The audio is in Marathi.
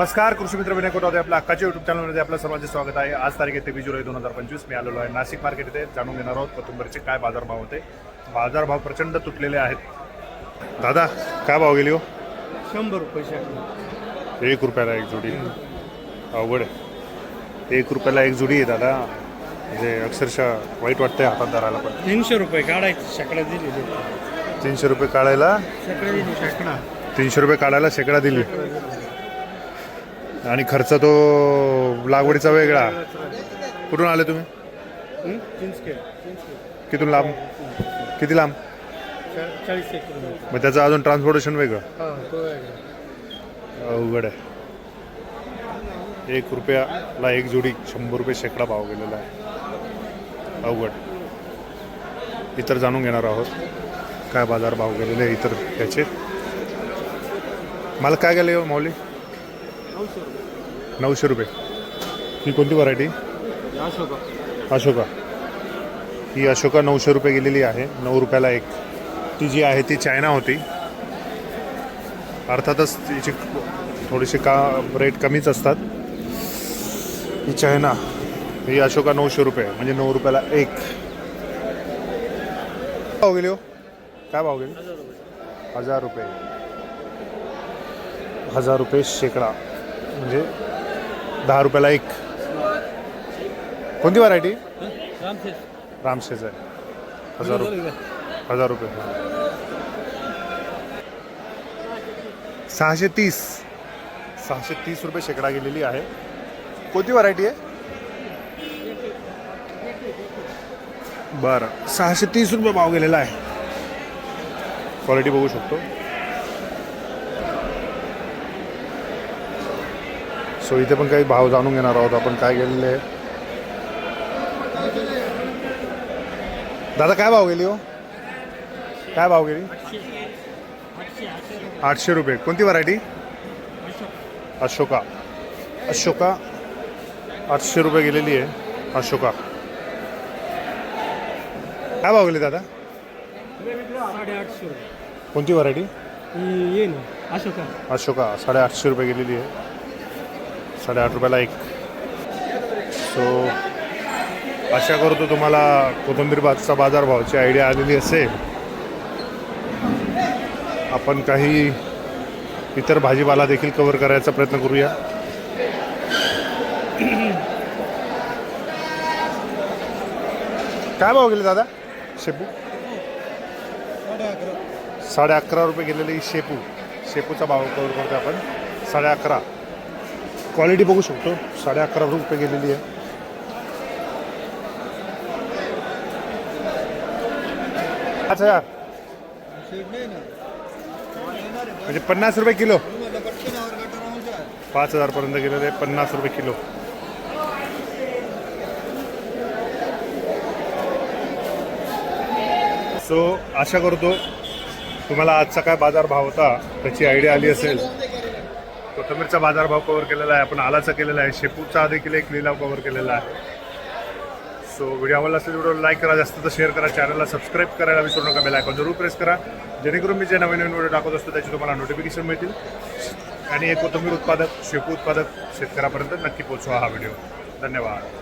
नमस्कार कृषी मित्र विनय कोटावते आपल्या अक्काच्या युट्यूब चॅनलमध्ये आपलं सर्वांचे स्वागत आहे. आज तारीख आहे तेवीस जुलै दोन हजार पंचवीस. मी आलेलो आहे नाशिक मार्केट इथे. जाणून घेणार आहोत कोथिंबीरचे काय बाजारभाव होते. बाजारभाव प्रचंड तुटलेले आहेत. दादा काय भाव गेली हो? शंभर रुपये एक रुपयाला एक जोडी. अवघड आहे. एक रुपयाला एक जोडी आहे दादा. म्हणजे अक्षरशः वाईट वाटतंय हातात धरायला पण. तीनशे रुपये काढायचे शेकडा दिलेली तीनशे रुपये काढायला? शेकडा दिली शेकडा. तीनशे रुपये काढायला शेकडा दिली. आणि खर्च तो लागवडीचा वेगळा. कुठून आले तुम्ही? किथून लांब? किती लांब? मग त्याचं अजून ट्रान्सपोर्टेशन वेगळं. हा. अवघड आहे. एक रुपयाला एक जोडी शंभर रुपये शेकडा भाव गेलेला आहे. अवघड. इतर जाणून घेणार आहोत. काय बाजार भाव गेलेले आहे इतर त्याचे. मला काय गेले हो माऊली? नऊशे रुपये. नऊशे रुपये. ही कोणती व्हरायटी अशोका. अशोका. ही अशोका नऊशे रुपये गेलेली आहे. नऊ रुपयाला एक. ती जी आहे ती चायना होती. अर्थातच तिची थोडीशी का रेट कमीच असतात. ही चायना. ही अशोका नऊशे रुपये म्हणजे नऊ रुपयाला एक. भाव गेली हो? काय भाव गेली? हजार रुपये. हजार रुपये शेकडा. म्हणजे दहा रुपयाला एक. कोणती व्हरायटी रामशेष रामशेज आहे. हजार रुपये. हजार रुपये. सहाशे तीस. सहाशे तीस रुपये शेकडा गेलेली आहे. कोणती व्हरायटी आहे? बरं. सहाशे तीस रुपये भाव गेलेला आहे. क्वालिटी बघू शकतो. सो इथे पण काही भाव जाणून घेणार आहोत आपण काय गेलेले आहे दादा काय भाव गेली हो? काय भाव गेली? आठशे रुपये. कोणती व्हरायटी अशोका. अशोका आठशे रुपये गेलेली आहे. अशोका. काय भाव गेली दादा? कोणती व्हरायटी अशोका. अशोका साडेआठशे रुपये गेलेली आहे. साडेआठ रुपयाला एक. सो आशा करतो तुम्हाला कोथिंबीर बाजचा बाजारभावाची आयडिया आलेली असेल. आपण काही इतर भाजीपाला देखील कव्हर करायचा प्रयत्न करूया. काय भाव गेले दादा? शेपू? साडे अकरा रुपये गेलेली शेपू. शेपूचा भाव कवर करतो आपण. साडे अकरा. क्वालिटी बघू शकतो. साडे अकरा रुपये गेलेली आहे. पाच हजार. म्हणजे पन्नास रुपये किलो. पाच हजार पर्यंत गेलेले आहे, पन्नास रुपये किलो. सो आशा करतो तुम्हाला आजचा काय बाजार भाव होता त्याची आयडिया आली असेल. कोथंबीरचा बाजारभाव कवर केलेला आहे. आपण आलाचा केलेला आहे. शेपूचा देखील एक लिलाव कवर केलेला आहे. सो व्हिडिओ आवडला असेल व्हिडिओ लाईक करा. जास्त तर शेअर करा. चॅनलला सबस्क्राईब करायला विसरू नका. बेल आयकॉन जरूर प्रेस करा. जेणेकरून मी जे नवीन नवीन व्हिडिओ टाकत असतो त्याची तुम्हाला नोटिफिकेशन मिळतील. आणि एक कोथंबीर उत्पादक शेपू उत्पादक शेतकऱ्यापर्यंत नक्की पोचवा हा व्हिडिओ धन्यवाद.